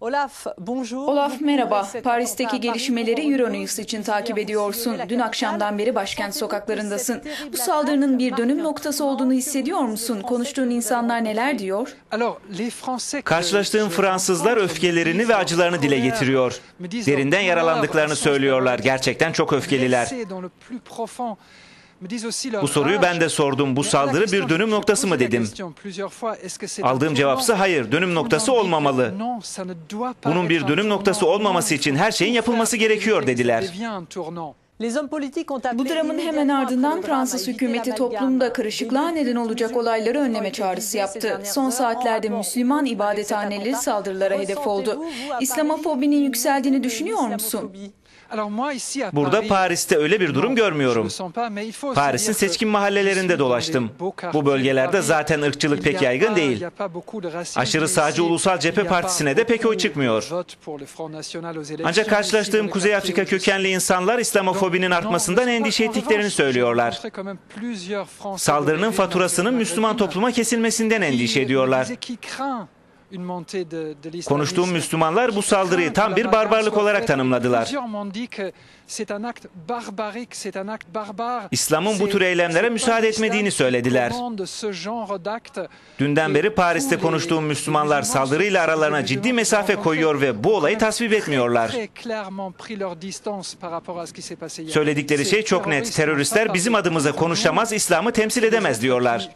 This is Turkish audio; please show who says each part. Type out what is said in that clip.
Speaker 1: Olaf, bonjour.
Speaker 2: Olaf merhaba. Paris'teki gelişmeleri Euronews için takip ediyorsun. Dün akşamdan beri başkent sokaklarındasın. Bu saldırının bir dönüm noktası olduğunu hissediyor musun? Konuştuğun insanlar neler diyor?
Speaker 3: Karşılaştığım Fransızlar öfkelerini ve acılarını dile getiriyor. Derinden yaralandıklarını söylüyorlar. Gerçekten çok öfkeliler. Bu soruyu ben de sordum. Bu saldırı bir dönüm noktası mı dedim. Aldığım cevapsa hayır, dönüm noktası olmamalı. Bunun bir dönüm noktası olmaması için her şeyin yapılması gerekiyor dediler.
Speaker 2: Bu dramın hemen ardından Fransız hükümeti toplumda karışıklığa neden olacak olayları önleme çağrısı yaptı. Son saatlerde Müslüman ibadethaneleri saldırılara hedef oldu. İslamofobinin yükseldiğini düşünüyor musun?
Speaker 3: Burada Paris'te öyle bir durum görmüyorum. Paris'in seçkin mahallelerinde dolaştım. Bu bölgelerde zaten ırkçılık pek yaygın değil. Aşırı sağcı Ulusal Cephe Partisi'ne de pek oy çıkmıyor. Ancak karşılaştığım Kuzey Afrika kökenli insanlar İslamofobinin artmasından endişe ettiklerini söylüyorlar. Saldırının faturasının Müslüman topluma kesilmesinden endişe ediyorlar. Konuştuğum Müslümanlar bu saldırıyı tam bir barbarlık olarak tanımladılar. İslam'ın bu tür eylemlere müsaade etmediğini söylediler. Dünden beri Paris'te konuştuğum Müslümanlar saldırıyla aralarına ciddi mesafe koyuyor ve bu olayı tasvip etmiyorlar. Söyledikleri şey çok net. Teröristler bizim adımıza konuşamaz, İslam'ı temsil edemez diyorlar.